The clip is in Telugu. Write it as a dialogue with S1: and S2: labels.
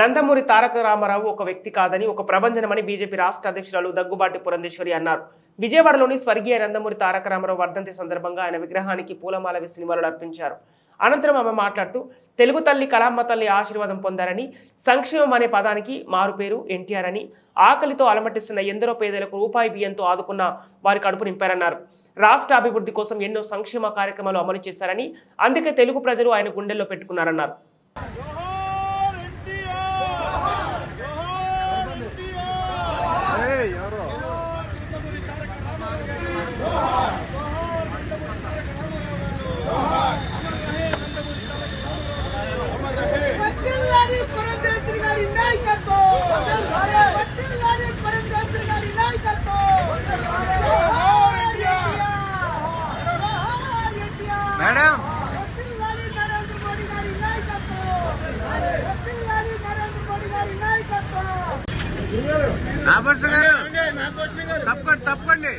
S1: నందమూరి తారక రామారావు ఒక వ్యక్తి కాదని ఒక ప్రభంజనమని బీజేపీ రాష్ట్ర అధ్యక్షురాలు దగ్గుబాటి పురంధేశ్వరి అన్నారు. విజయవాడలోని స్వర్గీయ నందమూరి తారక రామారావు వర్ధంతి సందర్భంగా ఆయన విగ్రహానికి పూలమాల వేసి నివాళులు అర్పించారు. అనంతరం ఆమె మాట్లాడుతూ తెలుగు తల్లి కళామ్మ తల్లి ఆశీర్వాదం పొందారని సంక్షేమం అనే పదానికి మారుపేరు ఎన్టీఆర్ అని ఆకలితో అలమటిస్తున్న ఎందరో పేదలకు రూపాయి బియ్యంతో ఆదుకున్న వారి కడుపు నింపారన్నారు. రాష్ట్ర అభివృద్ధి కోసం ఎన్నో సంక్షేమ కార్యక్రమాలు అమలు చేశారని అందుకే తెలుగు ప్రజలు ఆయన గుండెల్లో పెట్టుకున్నారన్నారు.
S2: రాబర్స్ గారు. తప్పకండి తప్పకండి.